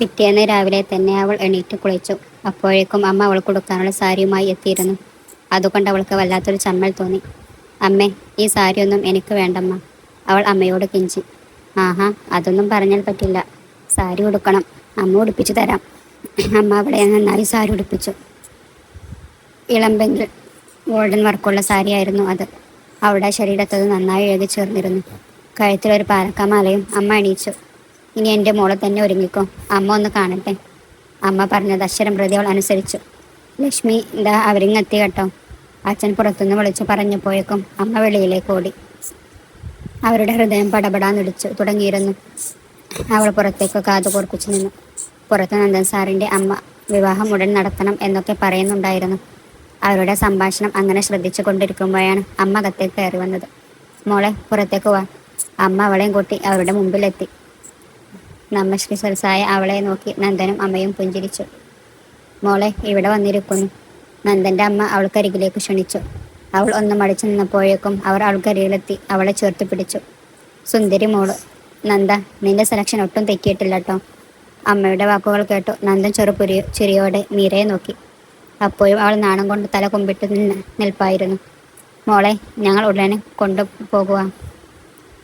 പിറ്റേന്ന് രാവിലെ തന്നെ അവൾ എണീറ്റ് കുളിച്ചു. അപ്പോഴേക്കും അമ്മ അവൾ കൊടുക്കാനുള്ള സാരിയുമായി എത്തിയിരുന്നു. അതുകൊണ്ട് അവൾക്ക് വല്ലാത്തൊരു ചമ്മൽ തോന്നി. അമ്മേ ഈ സാരിയൊന്നും എനിക്ക് വേണ്ടമ്മ അവൾ അമ്മയോട് കിഞ്ചി. ആഹാ അതൊന്നും പറഞ്ഞാൽ പറ്റില്ല. സാരി ഉടുക്കണം. അമ്മ ഉടുപ്പിച്ചു തരാം. അമ്മ അവളെ നന്നായി സാരി ഉടുപ്പിച്ചു. ഇളമ്പെങ്കിൽ ഗോൾഡൻ വർക്കുള്ള സാരിയായിരുന്നു അത്. അവളുടെ ശരീരത്തത് നന്നായി എഴുതി ചേർന്നിരുന്നു. കഴുത്തിലൊരു പാലക്കാമാലയും അമ്മ എണീച്ചു ഇനി എന്റെ മോളെ തന്നെ ഒരുങ്ങിക്കോ. അമ്മ ഒന്ന് കാണട്ടെ. അമ്മ പറഞ്ഞത് അക്ഷരം പ്രതി അവൾ അനുസരിച്ചു. ലക്ഷ്മി ഇതാ അവരിങ്ങെത്തി കേട്ടോ. അച്ഛൻ പുറത്തുനിന്ന് വിളിച്ചു പറഞ്ഞു പറഞ്ഞപ്പോഴേക്കും അമ്മ വെളിയിലേക്ക് ഓടി. അവരുടെ ഹൃദയം പടപടാന്നിടിച്ചു തുടങ്ങിയിരുന്നു. അവൾ പുറത്തേക്ക് കാതു കോർപ്പിച്ചു നിന്നു. പുറത്ത് നന്ദൻ സാറിന്റെ അമ്മ വിവാഹം ഉടൻ നടത്തണം എന്നൊക്കെ പറയുന്നുണ്ടായിരുന്നു. അവരുടെ സംഭാഷണം അങ്ങനെ ശ്രദ്ധിച്ചു കൊണ്ടിരിക്കുമ്പോഴാണ് അമ്മ അകത്തേക്ക് കയറി വന്നത്. മോളെ പുറത്തേക്ക് വാ. അമ്മ അവളെയും കൂട്ടി അവരുടെ മുമ്പിലെത്തി. നമ്മശ്രീ സരസായ അവളെ നോക്കി നന്ദനും അമ്മയും പുഞ്ചിരിച്ചു. മോളെ ഇവിടെ വന്നിരിക്കുന്നു. നന്ദന്റെ അമ്മ അവൾക്കരികിലേക്ക് ക്ഷണിച്ചു. അവൾ ഒന്ന് മടിച്ചു നിന്നപ്പോഴേക്കും അവർ അവൾക്കരികിലെത്തി അവളെ ചേർത്ത് പിടിച്ചു. സുന്ദരി മോൾ നന്ദ നിന്റെ സെലക്ഷൻ ഒട്ടും തെറ്റിയിട്ടില്ല കേട്ടോ അമ്മയുടെ വാക്കുകൾ കേട്ടു നന്ദൻ ചെറുപുരി ചിരിയോടെ മീരയെ നോക്കി. അപ്പോഴും അവൾ നാണം കൊണ്ട് തല കുമ്പിട്ട് നിൽപ്പായിരുന്നു. മോളെ ഞങ്ങൾ ഉടനെ കൊണ്ടു പോകുക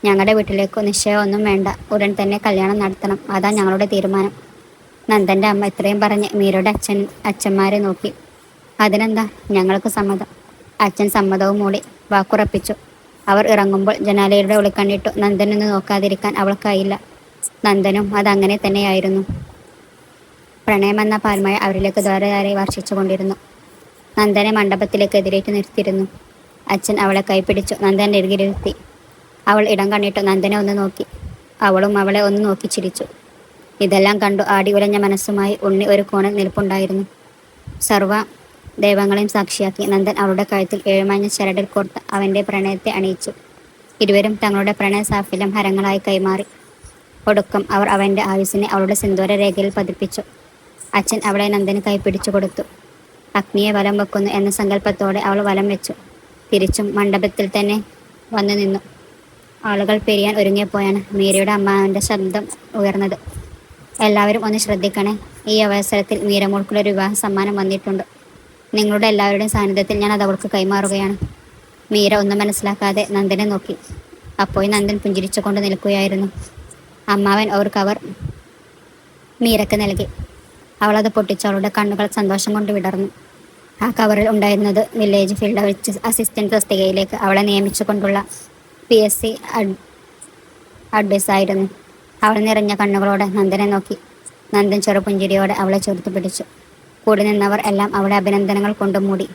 ഞങ്ങളുടെ വീട്ടിലേക്ക് നിശ്ചയമൊന്നും വേണ്ട. ഉടൻ തന്നെ കല്യാണം നടത്തണം. അതാ ഞങ്ങളുടെ തീരുമാനം. നന്ദന്റെ അമ്മ ഇത്രയും പറഞ്ഞ് മീരയുടെ അച്ഛൻ അച്ഛന്മാരെ നോക്കി. അതിനെന്താ? ഞങ്ങൾക്ക് സമ്മതം. അച്ഛൻ സമ്മതവും മൂടി വാക്കുറപ്പിച്ചു. അവർ ഇറങ്ങുമ്പോൾ ജനാലയുടെ ഒളിക്കണ്ണിട്ടു നന്ദനൊന്ന് നോക്കാതിരിക്കാൻ അവൾക്കായില്ല. നന്ദനും അതങ്ങനെ തന്നെയായിരുന്നു. പ്രണയമെന്ന പാൽമഴ അവരിലേക്ക് ധാരധാരെ വർഷിച്ചുകൊണ്ടിരുന്നു. നന്ദനെ മണ്ഡപത്തിലേക്ക് എതിരേറ്റ് നിർത്തിയിരുന്നു. അച്ഛൻ അവളെ കൈപ്പിടിച്ചു നന്ദന്റെ അരികിലിരുത്തി. അവൾ ഇടം കണ്ണിട്ട് നന്ദനെ ഒന്ന് നോക്കി. അവളും അവളെ ഒന്ന് നോക്കി ചിരിച്ചു. ഇതെല്ലാം കണ്ടു ആടി ഉലഞ്ഞ മനസ്സുമായി ഉണ്ണി ഒരു കോണിൽ നിൽപ്പുണ്ടായിരുന്നു. സർവ ദൈവങ്ങളെയും സാക്ഷിയാക്കി നന്ദൻ അവളുടെ കഴുത്തിൽ ഏഴുമാഞ്ഞ ചരടിൽ കോർത്ത് അവന്റെ പ്രണയത്തെ അണിയിച്ചു. ഇരുവരും തങ്ങളുടെ പ്രണയ സാഫല്യം ഹരങ്ങളായി കൈമാറി. ഒടുക്കം അവർ അവന്റെ ആയുസിനെ അവളുടെ സിന്ദൂര രേഖയിൽ പതിപ്പിച്ചു. അച്ഛൻ അവളെ നന്ദന് കൈപ്പിടിച്ചു കൊടുത്തു. അഗ്നിയെ വലം വെക്കുന്നു എന്ന സങ്കല്പത്തോടെ അവൾ വലം വെച്ചു. തിരിച്ചും മണ്ഡപത്തിൽ തന്നെ വന്നു നിന്നു. ആളുകൾ പിരിയാൻ ഒരുങ്ങിയപ്പോഴാണ് മീരയുടെ അമ്മാവന്റെ ശബ്ദം ഉയർന്നത്. എല്ലാവരും ഒന്ന് ശ്രദ്ധിക്കണേ. ഈ അവസരത്തിൽ മീരമോൾക്കുള്ളൊരു വിവാഹ സമ്മാനം വന്നിട്ടുണ്ട്. നിങ്ങളുടെ എല്ലാവരുടെയും സാന്നിധ്യത്തിൽ ഞാൻ അത് അവൾക്ക് കൈമാറുകയാണ്. മീര ഒന്നും മനസ്സിലാക്കാതെ നന്ദനെ നോക്കി. അപ്പോൾ നന്ദൻ പുഞ്ചിരിച്ചുകൊണ്ട് നിൽക്കുകയായിരുന്നു. അമ്മാവൻ ഒരു കവർ മീരക്ക് നൽകി. അവളത് പൊട്ടിച്ച് അവളുടെ കണ്ണുകൾ സന്തോഷം കൊണ്ട് വിടർന്നു. ആ കവറിൽ ഉണ്ടായിരുന്നത് വില്ലേജ് ഫീൽഡ് അസിസ്റ്റന്റ് തസ്തികയിലേക്ക് അവളെ നിയമിച്ചുകൊണ്ടുള്ള പി എസ് സി അഡ്വൈസായിരുന്നു അവൾ നിറഞ്ഞ കണ്ണുകളോടെ നന്ദനെ നോക്കി. നന്ദൻ ചെറുപുഞ്ചിരിയോടെ അവളെ ചേർത്ത് പിടിച്ചു. കൂടി നിന്നവർ എല്ലാം അവളെ അഭിനന്ദനങ്ങൾ കൊണ്ട് മൂടി.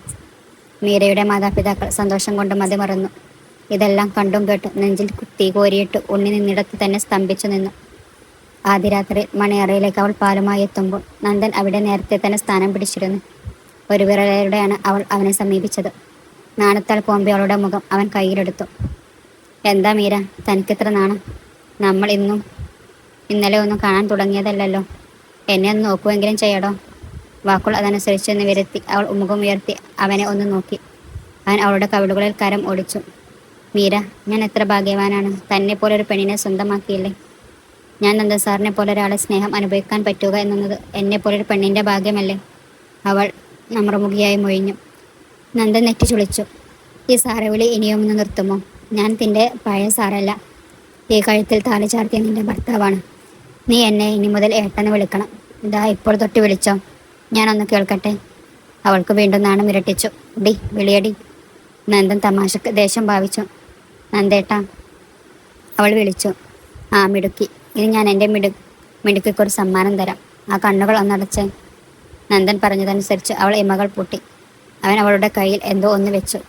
മീരയുടെ മാതാപിതാക്കൾ സന്തോഷം കൊണ്ട് മതിമറന്നു ഇതെല്ലാം കണ്ടും കേട്ടു നെഞ്ചിൽ തീ കോരിയിട്ട് ഉണ്ണി നിന്നിടത്ത് തന്നെ സ്തംഭിച്ചു നിന്നു. ആദ്യ രാത്രി മണിയറയിലേക്ക് അവൾ പാലുമായി എത്തുമ്പോൾ നന്ദൻ അവിടെ നേരത്തെ തന്നെ സ്ഥാനം പിടിച്ചിരുന്നു. ഒരു വിരലയുടെയാണ് അവൾ അവനെ സമീപിച്ചത്. നാണത്താൽ കോമ്പി അവളുടെ മുഖം അവൻ കയ്യിലെടുത്തു. എന്താ മീര? തനിക്കിത്ര നാണം. നമ്മൾ ഇന്നും ഇന്നലെ ഒന്നും കാണാൻ തുടങ്ങിയതല്ലല്ലോ. എന്നെ ഒന്ന് നോക്കുമെങ്കിലും ചെയ്യടോ. വാക്കുകൾ അതനുസരിച്ച് നിവരുത്തി അവൾ മുഖം ഉയർത്തി അവനെ ഒന്ന് നോക്കി. അവൻ അവളുടെ കവിളുകളിൽ കരം ഓടിച്ചു മീര ഞാൻ എത്ര ഭാഗ്യവാനാണ്. തന്നെ പോലെ ഒരു പെണ്ണിനെ സ്വന്തമാക്കിയില്ലേ? ഞാൻ നന്ദ സാറിനെ പോലെ ഒരാളെ സ്നേഹം അനുഭവിക്കാൻ പറ്റുക എന്നുള്ളത് എന്നെ പോലെ ഒരു പെണ്ണിന്റെ ഭാഗ്യമല്ലേ? അവൾ നമ്രമുഖിയായി മൊഴിഞ്ഞു. നന്ദൻ നെറ്റി ചുളിച്ചു ഈ സാറവിളി ഇനിയൊന്ന് ഇനിയും നിർത്തുമോ? ഞാൻ പിന്നെ പഴയ സാറല്ല. ഈ കഴുത്തിൽ താലി ചാർത്തിയ നിന്റെ ഭർത്താവാണ്. നീ എന്നെ ഇനി മുതൽ ഏട്ടന് വിളിക്കണം. ഇതാ ഇപ്പോൾ തൊട്ട് വിളിച്ചോ. ഞാനൊന്ന് കേൾക്കട്ടെ. അവൾക്ക് വീണ്ടും നാണം ഇരട്ടിച്ചു. ഡി വിളിയടി. നന്ദൻ തമാശക്ക് ദേഷ്യം ഭാവിച്ചു. നന്ദേട്ട. അവൾ വിളിച്ചു. ആ മിടുക്കി. ഇനി ഞാൻ എന്റെ മിടു മിടുക്കിക്കൊരു സമ്മാനം തരാം. ആ കണ്ണുകൾ ഒന്നടച്ച്. നന്ദൻ പറഞ്ഞതനുസരിച്ച് അവൾ ഇമകൾ പൂട്ടി. അവൻ അവളുടെ കയ്യിൽ എന്തോ ഒന്ന് വെച്ചു.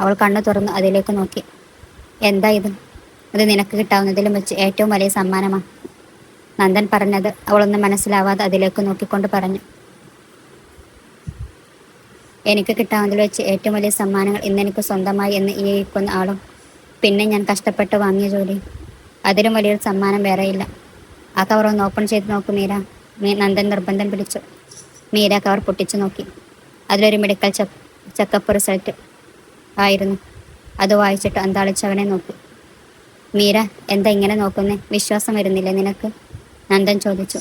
അവൾ കണ്ണു തുറന്നു അതിലേക്ക് നോക്കി. എന്താ ഇത് അത് നിനക്ക് കിട്ടാവുന്നതിലും വെച്ച് ഏറ്റവും വലിയ സമ്മാനമാണ് നന്ദൻ പറഞ്ഞത് അവളൊന്നും മനസ്സിലാവാതെ അതിലേക്ക് നോക്കിക്കൊണ്ട് പറഞ്ഞു. എനിക്ക് കിട്ടാവുന്നതിൽ വെച്ച് ഏറ്റവും വലിയ സമ്മാനങ്ങൾ ഇന്നെനിക്ക് സ്വന്തമായി എന്ന് ഈ ഇരിക്കുന്ന ആളും പിന്നെ ഞാൻ കഷ്ടപ്പെട്ട് വാങ്ങിയ ജോലി. അതിലും വലിയൊരു സമ്മാനം വേറെയില്ല. ആ കവർ ഒന്ന് ഓപ്പൺ ചെയ്ത് നോക്കൂ മീര. മീ നന്ദൻ നിർബന്ധം പിടിച്ചു. മീര കവർ പൊട്ടിച്ചു നോക്കി. അതിലൊരു മെഡിക്കൽ ചെക്ക് ചെക്കപ്പ് റിസൾട്ട് ആയിരുന്നു. അത് വായിച്ചിട്ട് അന്താളിച്ച് അവനെ നോക്കി. മീര എന്താ ഇങ്ങനെ നോക്കുന്നേ? വിശ്വാസം വരുന്നില്ലേ നിനക്ക്? നന്ദൻ ചോദിച്ചു.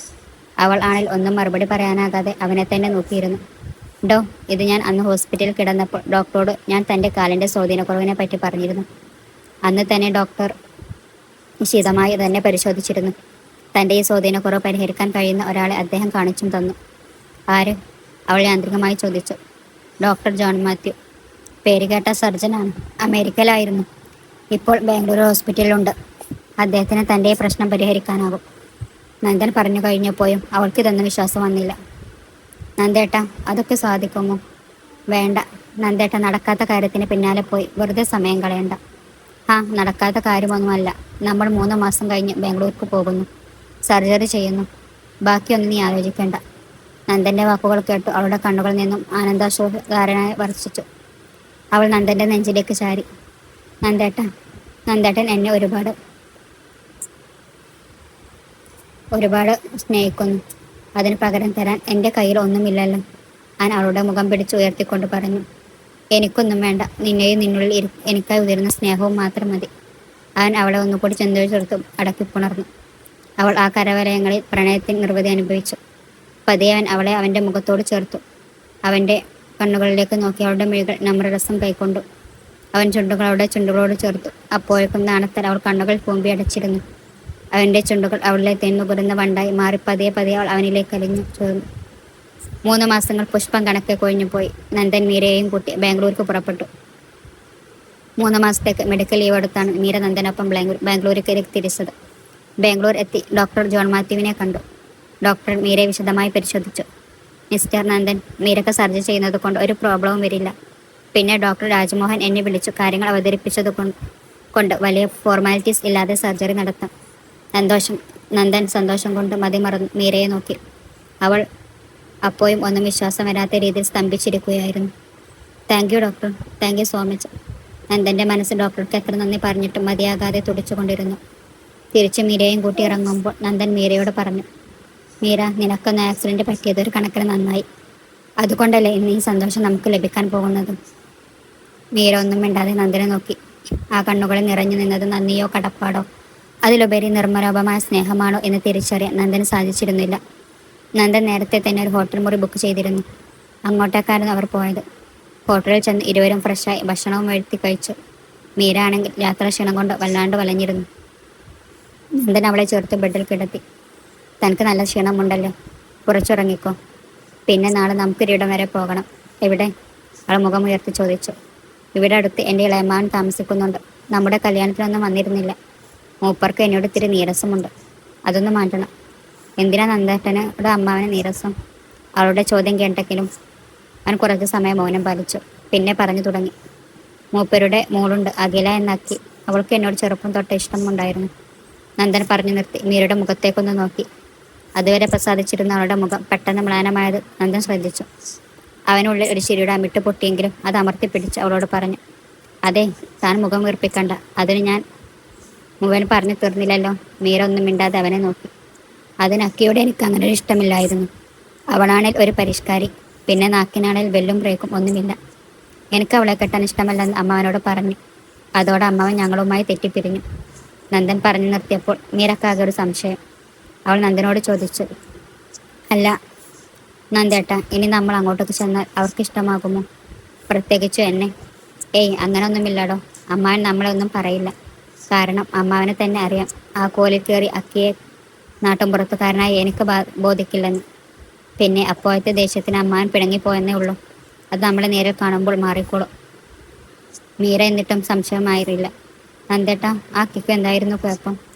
അവൾ ആണിൽ ഒന്നും മറുപടി പറയാനാകാതെ അവനെ തന്നെ നോക്കിയിരുന്നു. ഡോ ഇത് ഞാൻ അന്ന് ഹോസ്പിറ്റലിൽ കിടന്നപ്പോൾ ഡോക്ടറോട് ഞാൻ തന്റെ കാലിന്റെ സ്വാധീനക്കുറവിനെ പറ്റി പറഞ്ഞിരുന്നു. അന്ന് തന്നെ ഡോക്ടർ നിശിതമായി തന്നെ പരിശോധിച്ചിരുന്നു. തന്റെ ഈ സ്വാധീനക്കുറവ് പരിഹരിക്കാൻ കഴിയുന്ന ഒരാളെ അദ്ദേഹം കാണിച്ചും തന്നു. ആര്? അവൾ യാന്ത്രികമായി ചോദിച്ചു. Doctor John Mathew. പേരുകേട്ട സർജനാണ് അമേരിക്കയിലായിരുന്നു. ഇപ്പോൾ ബാംഗ്ലൂർ ഹോസ്പിറ്റലിലുണ്ട്. അദ്ദേഹത്തിന് തന്റെ പ്രശ്നം പരിഹരിക്കാനാകും. നന്ദൻ പറഞ്ഞു കഴിഞ്ഞപ്പോഴും അവൾക്കിതൊന്നും വിശ്വാസം വന്നില്ല. നന്ദേട്ട അതൊക്കെ സാധിക്കുമോ? വേണ്ട. നന്ദേട്ട നടക്കാത്ത കാര്യത്തിന് പിന്നാലെ പോയി. വെറുതെ സമയം കളയണ്ട. ആ നടക്കാത്ത കാര്യമൊന്നുമല്ല. നമ്മൾ മൂന്ന് മാസം കഴിഞ്ഞ് ബാംഗ്ലൂർക്ക് പോകുന്നു. സർജറി ചെയ്യുന്നു. ബാക്കിയൊന്നും നീ ആലോചിക്കേണ്ട. നന്ദന്റെ വാക്കുകൾ കേട്ടു അവളുടെ കണ്ണുകളിൽ നിന്നും ആനന്ദാശ്വാസകാരനായി വർഷിച്ചു അവൾ നന്ദന്റെ നെഞ്ചിലേക്ക് ചാരി. നന്ദേട്ട നന്ദേട്ടൻ എന്നെ ഒരുപാട് ഒരുപാട് സ്നേഹിക്കുന്നു. അതിന് പകരം തരാൻ എന്റെ കയ്യിൽ ഒന്നുമില്ലല്ലോ. ഞാൻ അവളുടെ മുഖം പിടിച്ച് ഉയർത്തിക്കൊണ്ട് പറഞ്ഞു. എനിക്കൊന്നും വേണ്ട. നിന്നെയും നിന്നുള്ളിൽ ഇരു എനിക്കായി ഉയരുന്ന സ്നേഹവും മാത്രം മതി. അവൻ അവളെ ഒന്നുകൂടി ചെന്തോഴി അടക്കി അടക്കിപ്പുണർന്നു അവൾ ആ കരവലയങ്ങളിൽ പ്രണയത്തിൽ നിർവൃതി അനുഭവിച്ചു. പതിയെ അവൻ അവളെ അവന്റെ മുഖത്തോട് ചേർത്തു. അവന്റെ കണ്ണുകളിലേക്ക് നോക്കി അവളുടെ മിഴികൾ നമ്രരസം കൈക്കൊണ്ടു. അവൻ ചുണ്ടുകൾ അവളുടെ ചുണ്ടുകളോട് ചേർത്തു. അപ്പോഴേക്കും നാണത്തിൽ അവൾ കണ്ണുകൾ പൂമ്പി അടച്ചിരുന്നു. അവന്റെ ചുണ്ടുകൾ അവളിലെ തെന്നുകുരുന്ന വണ്ടായി മാറി പതിയെ പതിയെ അവൾ അവനിലേക്ക് അലിഞ്ഞു ചേർന്നു. മൂന്ന് മാസങ്ങൾ പുഷ്പം കണക്കെ കൊഴിഞ്ഞുപോയി നന്ദൻ മീരയെയും കൂട്ടി ബാംഗ്ലൂർക്ക് പുറപ്പെട്ടു. മൂന്ന് മാസത്തേക്ക് മെഡിക്കൽ ലീവ് എടുത്താണ് മീര നന്ദനൊപ്പം ബാംഗ്ലൂർ ബാംഗ്ലൂരിലേക്ക് തിരിച്ചത്. ബാംഗ്ലൂർ എത്തി ഡോക്ടർ ജോൺ മാത്യുവിനെ കണ്ടു. ഡോക്ടർ മീരയെ വിശദമായി പരിശോധിച്ചു. മിസ്റ്റർ നന്ദൻ നിരക്ക് സർജറി ചെയ്യുന്നത് കൊണ്ട് ഒരു പ്രോബ്ലവും വരില്ല. പിന്നെ ഡോക്ടർ രാജ്മോഹൻ എന്നെ വിളിച്ചു കാര്യങ്ങൾ അവതരിപ്പിച്ചത് കൊണ്ട് വലിയ ഫോർമാലിറ്റീസ് ഇല്ലാതെ സർജറി നടത്താം. സന്തോഷം നന്ദൻ സന്തോഷം കൊണ്ട് മതിമറന്നു മീരയെ നോക്കി. അവൾ അപ്പോഴും ഒന്നും വിശ്വാസം വരാത്ത രീതിയിൽ സ്തംഭിച്ചിരിക്കുകയായിരുന്നു. Thank you doctor thank you so much നന്ദന്റെ മനസ്സ് ഡോക്ടർക്ക് എത്ര നന്ദി പറഞ്ഞിട്ടും മതിയാകാതെ തുടിച്ചുകൊണ്ടിരുന്നു. തിരിച്ച് മീരയും കൂട്ടി ഇറങ്ങുമ്പോൾ നന്ദൻ മീരയോട് പറഞ്ഞു മീര നിനക്കൊന്ന് ആക്സിഡന്റ് പറ്റിയത് ഒരു കണക്കിന് നന്നായി. അതുകൊണ്ടല്ലേ ഇന്ന് ഈ സന്തോഷം നമുക്ക് ലഭിക്കാൻ പോകുന്നത്? മീര ഒന്നും മിണ്ടാതെ നന്ദനെ നോക്കി. ആ കണ്ണുകളിൽ നിറഞ്ഞു നിന്നത് നന്ദിയോ കടപ്പാടോ? അതിലുപരി നിർമ്മലോപമായ സ്നേഹമാണോ എന്ന് തിരിച്ചറിയാൻ നന്ദന് സാധിച്ചിരുന്നില്ല. നന്ദൻ നേരത്തെ തന്നെ ഒരു ഹോട്ടൽ മുറി ബുക്ക് ചെയ്തിരുന്നു. അങ്ങോട്ടേക്കായിരുന്നു അവർ പോയത്. ഹോട്ടലിൽ ചെന്ന് ഇരുവരും ഫ്രഷായി ഭക്ഷണവും വഴുത്തി കഴിച്ചു. മീര ആണെങ്കിൽ യാത്രാക്ഷീണം കൊണ്ട് വല്ലാണ്ട് വലഞ്ഞിരുന്നു. നന്ദൻ അവളെ ചേർത്ത് ബെഡിൽ കിടത്തി. തനിക്ക് നല്ല ക്ഷീണമുണ്ടല്ലോ. കുറച്ചുറങ്ങിക്കോ. പിന്നെ നാളെ നമുക്കൊരിടം വരെ പോകണം. എവിടെ? അവൾ മുഖം ഉയർത്തി ചോദിച്ചു. ഇവിടെ അടുത്ത് എന്റെ ഇളയമാൻ താമസിക്കുന്നുണ്ട്. നമ്മുടെ കല്യാണത്തിനൊന്നും വന്നിരുന്നില്ല. മൂപ്പർക്ക് എന്നോട് ഇത്തിരി നീരസമുണ്ട്. അതൊന്ന് മാറ്റണം. എന്തിനാ നന്ദേട്ടനോട് അമ്മാവന് നീരസം? അവളുടെ ചോദ്യം കേട്ടെങ്കിലും അവൻ കുറച്ച് സമയം മൗനം പാലിച്ചു. പിന്നെ പറഞ്ഞു തുടങ്ങി. മൂപ്പരുടെ മോളുണ്ട് അഖില എന്നാക്കി. അവൾക്ക് എന്നോട് ചെറുപ്പം തൊട്ട് ഇഷ്ടമുണ്ടായിരുന്നു. നന്ദൻ പറഞ്ഞു നിർത്തി. മീരയുടെ മുഖത്തേക്കൊന്ന് നോക്കി. അതുവരെ പ്രസാദിച്ചിരുന്ന അവളുടെ മുഖം പെട്ടെന്ന് മ്ലാനമായത് നന്ദൻ ശ്രദ്ധിച്ചു. അവനുള്ളിൽ ഒരു ചിരിയുടെ അമിട്ട് പൊട്ടിയെങ്കിലും അത് അമർത്തിപ്പിടിച്ച് അവളോട് പറഞ്ഞു അതെ താൻ മുഖം വീർപ്പിക്കണ്ട. അതിന് ഞാൻ മുവൻ പറഞ്ഞു തീർന്നില്ലല്ലോ. മീര ഒന്നും മിണ്ടാതെ അവനെ നോക്കി. അതിനക്കിയോടെ എനിക്ക് അങ്ങനെ ഒരു ഇഷ്ടമില്ലായിരുന്നു. അവളാണേൽ ഒരു പരിഷ്കാരി. പിന്നെ നാക്കിനാണേൽ വെല്ലും ബ്രേക്കും ഒന്നുമില്ല. എനിക്ക് അവളെ കെട്ടാൻ ഇഷ്ടമല്ലെന്ന് അമ്മാവനോട് പറഞ്ഞു. അതോടെ അമ്മാവൻ ഞങ്ങളുമായി തെറ്റിപ്പിരിഞ്ഞു. നന്ദൻ പറഞ്ഞു നിർത്തിയപ്പോൾ മീരക്കാകെ ഒരു സംശയം. അവൾ നന്ദനോട് ചോദിച്ചു. അല്ല നന്ദേട്ട ഇനി നമ്മൾ അങ്ങോട്ടേക്ക് ചെന്നാൽ അവർക്ക് ഇഷ്ടമാകുമോ? പ്രത്യേകിച്ചു എന്നെ. ഏയ് അങ്ങനൊന്നുമില്ലടോ. അമ്മാവൻ നമ്മളെ ഒന്നും പറയില്ല. കാരണം അമ്മാവനെ തന്നെ അറിയാം. ആ കോലിൽ കയറി അക്കിയെ നാട്ടുംപുറത്തുകാരനായി എനിക്ക് ബോധിക്കില്ലെന്ന്. പിന്നെ അപ്പോഴത്തെ ദേശത്തിന് അമ്മാവൻ പിണങ്ങിപ്പോയെന്നേ ഉള്ളൂ. അത് നമ്മളെ നേരെ കാണുമ്പോൾ മാറിക്കോളും. മീര എന്നിട്ടും സംശയമായിരുന്നില്ല. നന്ദേട്ട ആ കിക്ക് എന്തായിരുന്നു കുഴപ്പം?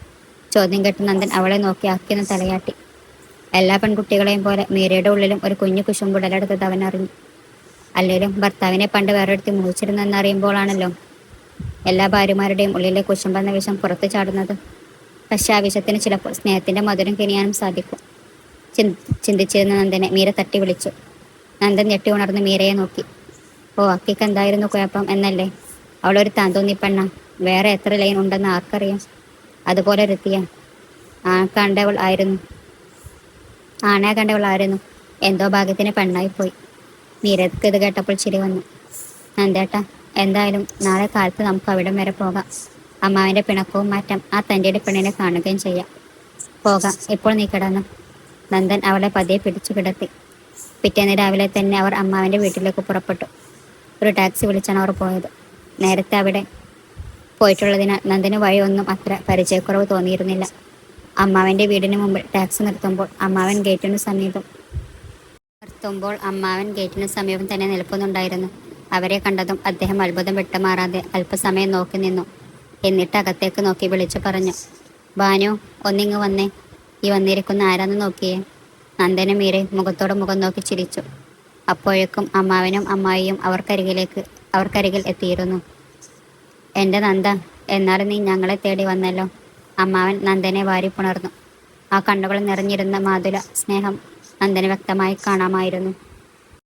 ചോദ്യം കേട്ട് നന്ദൻ അവളെ നോക്കി ആക്കിയെന്ന് തലയാട്ടി. എല്ലാ പെൺകുട്ടികളെയും പോലെ മീരയുടെ ഉള്ളിലും ഒരു കുഞ്ഞു കുശുമ്പുടലെടുത്തത് അവൻ അറിഞ്ഞു. അല്ലെങ്കിലും ഭർത്താവിനെ പണ്ട് വേറൊരുത്തി മോഹിച്ചിരുന്നെന്നറിയുമ്പോഴാണല്ലോ എല്ലാ ഭാര്യമാരുടെയും ഉള്ളിലെ കുശുമ്പെന്ന വിഷം പുറത്തു ചാടുന്നത്. പക്ഷെ ആ വിഷത്തിന് ചിലപ്പോൾ സ്നേഹത്തിന്റെ മധുരം കിനിയാനും സാധിക്കും. ചിന് ചിന്തിച്ചിരുന്ന നന്ദനെ മീര തട്ടി വിളിച്ചു. നന്ദൻ ഞെട്ടി ഉണർന്ന് മീരയെ നോക്കി. ഓ അക്കിക്ക് എന്തായിരുന്നു കുഴപ്പം എന്നല്ലേ? അവളൊരു താന്തോന്നി പെണ്ണ വേറെ എത്ര ലൈൻ ഉണ്ടെന്ന് ആർക്കറിയാം? അതുപോലെ രത്തിയ ആ കണ്ടവൾ ആയിരുന്നു. ആണെ കണ്ടവൾ ആയിരുന്നു. എന്തോ ഭാഗ്യത്തിന് പെണ്ണായിപ്പോയി മീരക്ക് ഇത് കേട്ടപ്പോൾ ചിരി വന്നു. നന്ദേട്ടാ എന്തായാലും നാളെ കാലത്ത് നമുക്ക് അവിടം വരെ പോകാം. അമ്മാവിന്റെ പിണക്കവും മാറ്റാം ആ തന്റെ പെണ്ണിനെ കാണുകയും ചെയ്യാം. പോകാം. ഇപ്പോൾ നീ കിടന്നു. നന്ദൻ അവളെ പതിയെ പിടിച്ചു കിടത്തി. പിറ്റേന്ന് രാവിലെ തന്നെ അവർ അമ്മാവിന്റെ വീട്ടിലേക്ക് പുറപ്പെട്ടു. ഒരു ടാക്സി വിളിച്ചാണ് അവർ പോയത്. നേരത്തെ അവിടെ പോയിട്ടുള്ളതിനാൽ നന്ദന് വഴിയൊന്നും അത്ര പരിചയക്കുറവ് തോന്നിയിരുന്നില്ല. അമ്മാവന്റെ വീടിന് മുമ്പിൽ ടാക്സി നിർത്തുമ്പോൾ അമ്മാവൻ ഗേറ്റിനു സമീപം നിർത്തുമ്പോൾ അമ്മാവൻ ഗേറ്റിനു സമീപം തന്നെ നിൽക്കുന്നുണ്ടായിരുന്നു അവരെ കണ്ടതും അദ്ദേഹം അത്ഭുതം വിട്ടുമാറാതെ അല്പസമയം നോക്കി നിന്നു. എന്നിട്ട് അകത്തേക്ക് നോക്കി വിളിച്ചു പറഞ്ഞു ബാനു ഒന്നിങ്ങ് വന്നേ. ഈ വന്നിരിക്കുന്ന ആരാന്ന് നോക്കിയേ. നന്ദനും മീരെ മുഖത്തോട് മുഖം നോക്കി ചിരിച്ചു. അപ്പോഴേക്കും അമ്മാവനും അമ്മായിയും അവർക്കരികിലേക്ക് അവർക്കരികിൽ എത്തിയിരുന്നു. എന്റെ നന്ദ എന്നാലും നീ ഞങ്ങളെ തേടി വന്നല്ലോ. അമ്മാവൻ നന്ദനെ വാരി പുണർന്നു. ആ കണ്ണുകൾ നിറഞ്ഞിരുന്ന മാതുല സ്നേഹം നന്ദന് വ്യക്തമായി കാണാമായിരുന്നു.